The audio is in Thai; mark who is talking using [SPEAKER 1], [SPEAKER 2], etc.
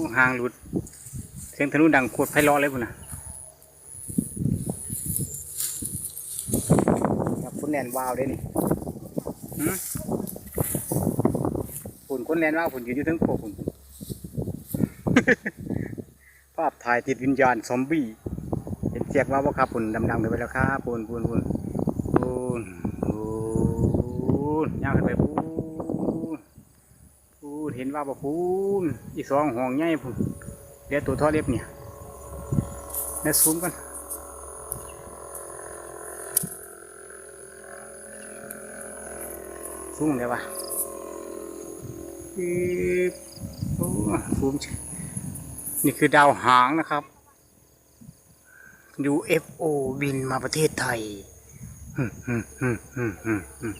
[SPEAKER 1] อ้หางหลุด เสียงธนูดังโคตรไพเราะเลยพุ่นนะครับคุณแลนวาวเด้นี่หืมฝุ่นคุณแลนวาวฝุ่นยืนอยู่ทั้งโคกฝุ่นภาพถ่ายติดวิญญาณซอมบี้ เห็นเสียกว่าบ่ครับฝุ่นดำๆกันไปแล้วครับฝุ่นฝุ่นฝุ่นฝุ่นฝุ่นย่างขึ้นไปฝุ่น เห็นว่าบ่ฝุ่นอีสองห้องใหญ่ฝุ่นเดี๋ยวตัวท่อเล็บเนี่ยเดี๋ยวซูมกันซูมเลยวะอีบโอ้ซูมนี่คือดาวหางนะครับ UFO บินมาประเทศไทยฮึ่มฮึ่มฮึ่มฮึ่มฮึ่มฮึ่ม